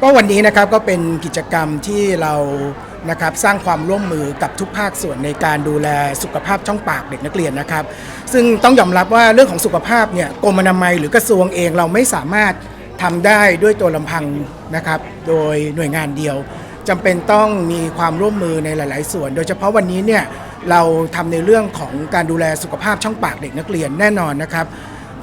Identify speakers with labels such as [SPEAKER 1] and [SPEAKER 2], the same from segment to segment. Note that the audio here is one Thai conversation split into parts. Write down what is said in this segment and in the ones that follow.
[SPEAKER 1] ครับก็วันนี้นะครับก็เป็นกิจกรรมที่เรานะครับสร้างความร่วมมือกับทุกภาคส่วนในการดูแลสุขภาพช่องปากเด็กนักเรียนนะครับ ซึ่งต้องยอมรับว่าเรื่องของสุขภาพเนี่ยกรมอนามัยหรือกระทรวงเองเราไม่สามารถทำได้ด้วยตัวลำพังนะครับโดยหน่วยงานเดียวจำเป็นต้องมีความร่วมมือในหลาย ๆ ส่วน โดยเฉพาะวันนี้เนี่ยเราทำในเรื่องของการดูแลสุขภาพช่องปากเด็กนักเรียนแน่นอนนะครับ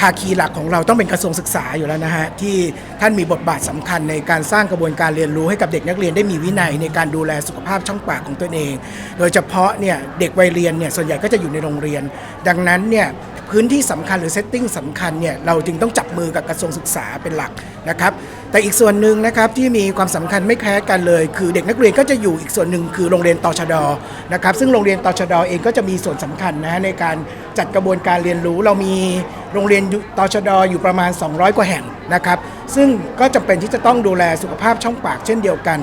[SPEAKER 1] ภาคีหลักของเราต้องเป็นกระทรวงศึกษาอยู่แล้วนะฮะที่ท่านมีบทบาทสำคัญในการสร้างกระบวนการเรียนรู้ให้กับเด็กนักเรียนได้มีวินัยในการดูแลสุขภาพช่องปากของตนเอง โดยเฉพาะเนี่ยเด็กวัยเรียนเนี่ยส่วนใหญ่ก็จะอยู่ในโรงเรียน ดังนั้นเนี่ยพื้นที่สำคัญหรือเซตติ้งสำคัญเนี่ยเราจึงต้องจับมือกับกระทรวงศึกษาเป็นหลักนะครับแต่อีกส่วนหนึ่งนะครับที่มีความสำคัญไม่แพ้กันเลย คือเด็กนักเรียนก็จะอยู่อีกส่วนหนึ่งคือโรงเรียนตชดนะครับซึ่งโรงเรียนตชดเองก็จะมีส่วนสำคัญนะฮะในการจัดกระบวนการเรียนรู้เรามี โรงเรียนตชดอยู่ประมาณ 200 กว่าแห่งนะครับ ซึ่งก็จำเป็นที่จะต้องดูแลสุขภาพช่องปากเช่นเดียวกัน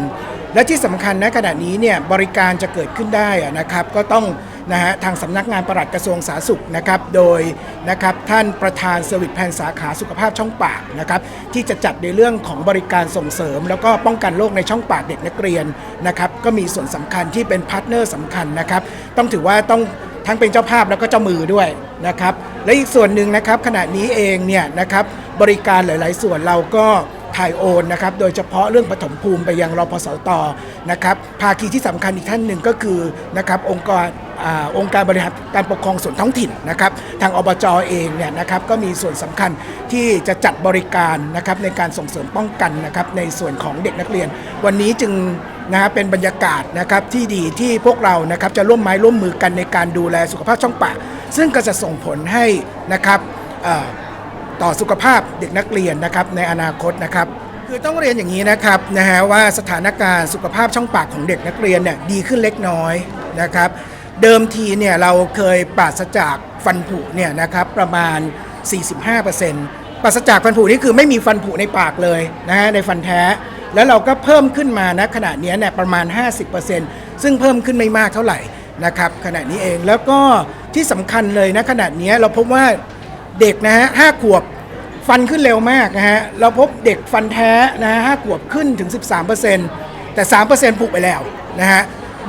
[SPEAKER 1] และที่สำคัญณขณะนี้เนี่ยบริการจะเกิดขึ้นได้นะครับ ก็ต้องนะฮะทางสำนักงานปลัดกระทรวงสาธารณสุขนะครับ โดยนะครับท่านประธานเซอร์วิสแผนสาขาสุขภาพช่องปากนะครับ ที่จะจัดในเรื่องของบริการส่งเสริม แล้วก็ป้องกันโรคในช่องปากเด็กนักเรียนนะครับ ก็มีส่วนสำคัญที่เป็นพาร์ทเนอร์สำคัญนะครับ ต้องถือว่าต้อง ทั้งเป็นเจ้าภาพแล้วก็เจ้ามือด้วยนะครับและอีกส่วนหนึ่งนะครับขณะนี้เองเนี่ยนะครับบริการหลาย ๆ ส่วนเราก็ถ่ายโอนนะครับโดยเฉพาะเรื่องปฐมภูมิไปยังรพสตนะครับภาคีที่สำคัญอีกท่านหนึ่งก็คือนะครับองค์กรอองค์การบริหารการปกครองส่วนท้องถิ่นนะครับทางอบจเองเนี่ยนะครับก็มีส่วนสำคัญที่จะจัดบริการนะครับในการส่งเสริมป้องกันนะครับในส่วนของเด็กนักเรียน วันนี้จึง นะฮะเป็นบรรยากาศนะครับที่ดีที่พวกเรานะครับจะร่วมไม้ร่วมมือกันในการดูแลสุขภาพช่องปากซึ่งก็จะส่งผลให้นะครับต่อสุขภาพเด็กนักเรียนนะครับในอนาคตนะครับคือต้องเรียนอย่างนี้นะครับนะฮะว่าสถานการณ์สุขภาพช่องปากของเด็กนักเรียนเนี่ยดีขึ้นเล็กน้อยนะครับ เดิมทีเนี่ยเราเคยปราศจากฟันผุเนี่ยนะครับประมาณ 45%ปราศจากฟันผุนี่คือไม่มีฟันผุในปากเลยนะฮะในฟันแท้ แล้วเราก็เพิ่มขึ้นมานะขณะนี้เนี่ยประมาณ 50%ซึ่งเพิ่มขึ้นไม่มากเท่าไหร่นะครับขณะนี้เองแล้วก็ที่สำคัญเลยนะขณะนี้เราพบว่าเด็กนะฮะห้าขวบฟันขึ้นเร็วมากนะฮะเราพบเด็กฟันแท้นะฮะห้าขวบขึ้นถึง 13%แต่ 3%ผุไปแล้วนะฮะ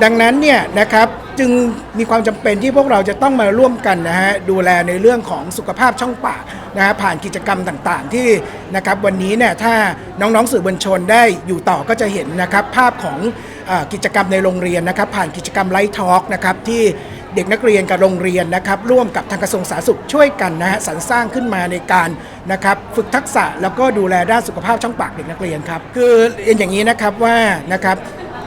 [SPEAKER 1] ดังนั้นเนี่ยนะครับ จึงมีความจำเป็นที่พวกเราจะต้องมาร่วมกันนะฮะดูแลในเรื่องของสุขภาพช่องปากนะฮะผ่านกิจกรรมต่างๆ ที่นะครับวันนี้เนี่ยถ้าน้องๆสื่อมวลชนได้อยู่ต่อก็จะเห็นนะครับภาพของอกิจกรรมในโรงเรียนนะครับ ผ่านกิจกรรมไลท์ทอล์กนะครับที่เด็กนักเรียนกับโรงเรียนนะครับร่วมกับทางกระทรวงสาธารณสุขช่วยกันนะฮะสรรสร้างขึ้นมาในการนะครับฝึกทักษะแล้วก็ดูแลด้านสุขภาพช่องปากเด็กนักเรียนครับคือเรียนอย่างนี้นะครับว่านะครับ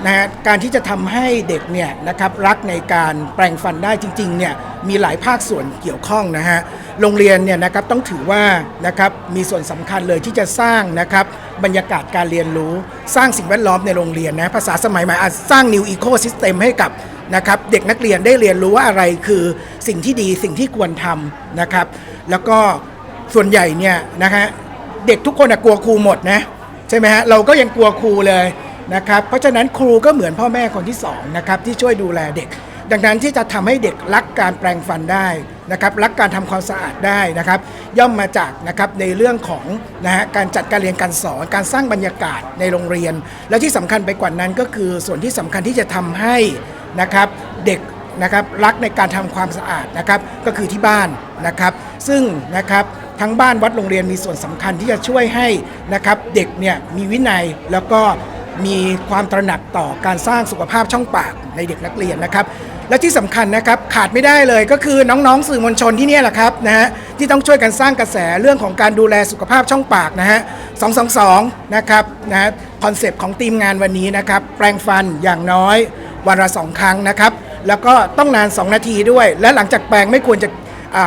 [SPEAKER 1] นะฮะการที่จะทำให้เด็กเนี่ยนะครับรักในการแปลงฟันได้จริงๆเนี่ยมีหลายภาคส่วนเกี่ยวข้องนะฮะโรงเรียนเนี่ยนะครับต้องถือว่านะครับมีส่วนสำคัญเลยที่จะสร้างนะครับบรรยากาศการเรียนรู้ สร้างสิ่งแวดล้อมในโรงเรียนนะภาษาสมัยใหม่อาจสร้าง new ecosystem ให้กับนะครับเด็กนักเรียนได้เรียนรู้ว่าอะไรคือสิ่งที่ดีสิ่งที่ควรทำนะครับ แล้วก็ส่วนใหญ่เนี่ยนะฮะเด็กทุกคนกลัวครูหมดนะใช่ไหมฮะเราก็ยังกลัวครูเลย นะครับเพราะฉะนั้นครูก็เหมือนพ่อแม่คนที่สองนะครับที่ช่วยดูแลเด็ก ดังนั้นที่จะทำให้เด็กรักการแปลงฟันได้นะครับรักการทำความสะอาดได้นะครับย่อมมาจากนะครับในเรื่องของนะฮะการจัดการเรียนการสอน การสร้างบรรยากาศในโรงเรียน และที่สำคัญไปกว่านั้นก็คือส่วนที่สำคัญที่จะทำให้นะครับเด็กนะครับรักในการทำความสะอาดนะครับก็คือที่บ้านนะครับ ซึ่งนะครับทั้งบ้านวัดโรงเรียนมีส่วนสำคัญที่จะช่วยให้นะครับเด็กเนี่ยมีวินัยแล้วก็ มีความตระหนักต่อการสร้างสุขภาพช่องปากในเด็กนักเรียนนะครับ และที่สำคัญนะครับขาดไม่ได้เลยก็คือน้องๆสื่อมวลชนที่นี่แหละครับนะฮะที่ต้องช่วยกันสร้างกระแสเรื่องของการดูแลสุขภาพช่องปากนะฮะ222 นะครับนะฮะคอนเซปต์ของทีมงานวันนี้นะครับ แปลงฟันอย่างน้อยวันละสองครั้งนะครับ แล้วก็ต้องนาน 2 นาทีด้วย และหลังจากแปลงไม่ควรจะ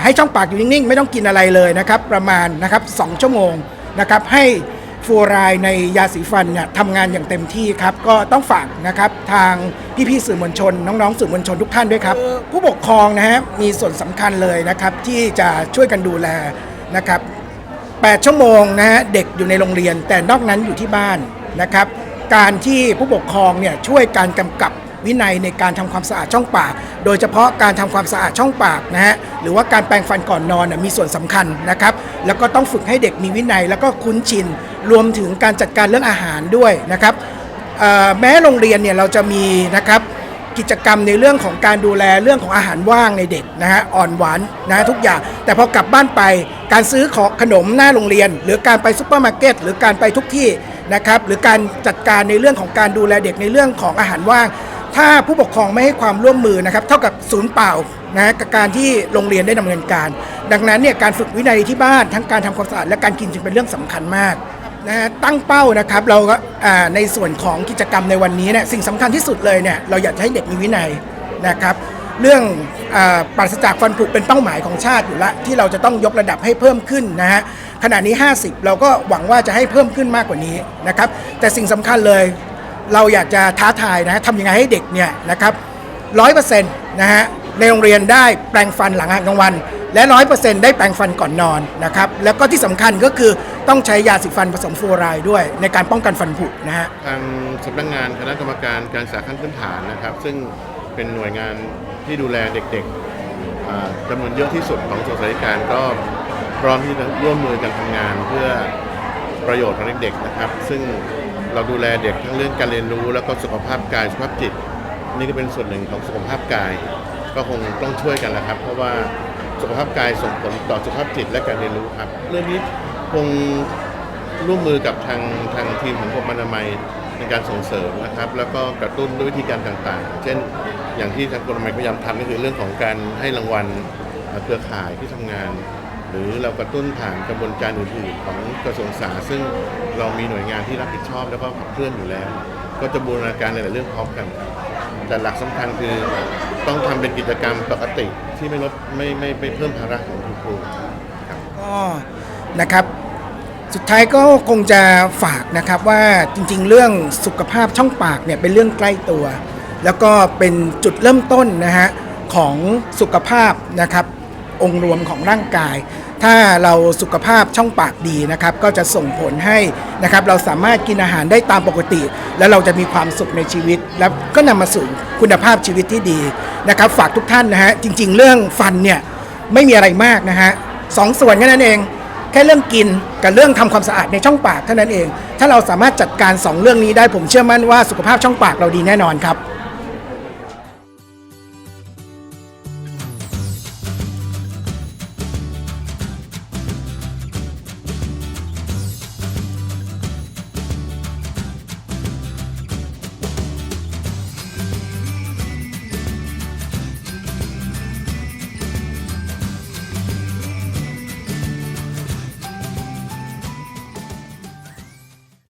[SPEAKER 1] ให้ช่องปากอยู่นิ่งๆ ไม่ต้องกินอะไรเลยนะครับ ประมาณนะครับ2ชั่วโมงนะครับให้ ฟูรายในยาสีฟันเนี่ยทำงานอย่างเต็มที่ครับ ก็ต้องฝากนะครับทางพี่ๆสื่อมวลชน น้องๆสื่อมวลชนทุกท่านด้วยครับ ผู้ปกครองนะฮะมีส่วนสำคัญเลยนะครับที่จะช่วยกันดูแลนะครับ 8 ชั่วโมงนะฮะเด็กอยู่ในโรงเรียน แต่นอกนั้นอยู่ที่บ้านนะครับ การที่ผู้ปกครองเนี่ยช่วยการกำกับ วินัยในการทำความสะอาดช่องปาก โดยเฉพาะการทำความสะอาดช่องปากนะฮะหรือว่าการแปรงฟันก่อนนอนนะมีส่วนสำคัญนะครับแล้วก็ต้องฝึกให้เด็กมีวินัย แล้วก็คุ้นชินรวมถึงการจัดการเรื่องอาหารด้วยนะครับแม้โรงเรียนเนี่ยเราจะมีนะครับกิจกรรมในเรื่องของการดูแลเรื่องของอาหารว่างในเด็กนะฮะอ่อนหวานนะฮะทุกอย่าง แต่พอกลับบ้านไปการซื้อของขนมหน้าโรงเรียน หรือการไปซูเปอร์มาร์เก็ตหรือการไปทุกที่นะครับหรือการจัดการในเรื่องของการดูแลเด็กในเรื่องของอาหารว่าง ถ้าผู้ปกครองไม่ให้ความร่วมมือนะครับเท่ากับศูนย์เปล่านะกับการที่โรงเรียนได้ดำเนินการ ดังนั้นเนี่ยการฝึกวินัยที่บ้านทั้งการทำความสะอาดและการกินจึงเป็นเรื่องสำคัญมากนะฮะตั้งเป้านะครับเราก็อ่าในส่วนของกิจกรรมในวันนี้เนี่ยสิ่งสำคัญที่สุดเลยเนี่ยเราอยากให้เด็กมีวินัยนะครับเรื่องอาปราศจากฟันผุเป็นเป้าหมายของชาติอยู่ละที่เราจะต้องยกระดับให้เพิ่มขึ้นนะฮะขณะนี้ 50 เราก็หวังว่าจะให้เพิ่มขึ้นมากกว่านี้นะครับแต่สิ่งสำคัญเลย เราอยากจะท้าทายนะทำยังไงให้เด็กเนี่ยนะครับร้อยเปอร์เซ็นต์นะฮะในโรงเรียนได้แปรงฟันหลังอาหารกลางวัน และร้อยเปอร์เซ็นต์ได้แปรงฟันก่อนนอนนะครับแล้วก็ที่สำคัญก็คือต้องใช้ยาสีฟันผสมฟลูอไรด์ด้วย ในการป้องกันฟันผุนะฮะ
[SPEAKER 2] ทางสำนักงานคณะกรรมการการศึกษาขั้นพื้นฐานนะครับ ซึ่งเป็นหน่วยงานที่ดูแลเด็กๆอ่าจำนวนเยอะที่สุดของส่วนราการก็พร้อมที่จะร่วมมือกันทำงานเพื่อประโยชน์ของเด็กๆนะครับ ซึ่ง เราดูแลเด็กทั้งเรื่องการเรียนรู้แล้วก็สุขภาพกายสุขภาพจิต นี่ก็เป็นส่วนหนึ่งของสุขภาพกาย ก็คงต้องช่วยกันแหละครับ เพราะว่าสุขภาพกายส่งผลต่อสุขภาพจิตและการเรียนรู้ครับ เรื่องนี้คงร่วมมือกับทางทางทีมของกรมอนามัยในการส่งเสริมนะครับ แล้วก็กระตุ้นด้วยวิธีการต่างๆ เช่น อย่างที่ทางกรมอนามัยพยายามทำก็คือเรื่องของการให้รางวัลเอ่อเครือข่ายที่ทำงาน หรือเรากระตุ้นผ่านกระบวนการอื่นๆของกระทรวงศึกษาซึ่งเรามีหน่วยงานที่รับผิดชอบแล้วก็ขับเคลื่อนอยู่แล้ว ก็จะบูรณาการในหลายเรื่องพร้อมกัน แต่หลักสำคัญคือต้องทำเป็นกิจกรรมปกติที่ไม่ลดไม่ไม่ไม่เพิ่มภาระของคุณครู
[SPEAKER 1] ก็นะครับสุดท้ายก็คงจะฝากนะครับว่าจริงๆ เรื่องสุขภาพช่องปากเนี่ยเป็นเรื่องใกล้ตัว แล้วก็เป็นจุดเริ่มต้นนะฮะของสุขภาพนะครับ องค์รวมของร่างกาย ถ้าเราสุขภาพช่องปากดีนะครับก็จะส่งผลให้นะครับเราสามารถกินอาหารได้ตามปกติ แล้วเราจะมีความสุขในชีวิต แล้วก็นำมาสู่คุณภาพชีวิตที่ดีนะครับฝากทุกท่านนะฮะจริง ๆ เรื่องฟันเนี่ยไม่มีอะไรมากนะฮะสองส่วนแค่นั้นเอง แค่เรื่องกินกับเรื่องทำความสะอาดในช่องปากเท่านั้นเอง ถ้าเราสามารถจัดการ 2 เรื่องนี้ได้ผมเชื่อมั่นว่าสุขภาพช่องปากเราดีแน่นอนครับ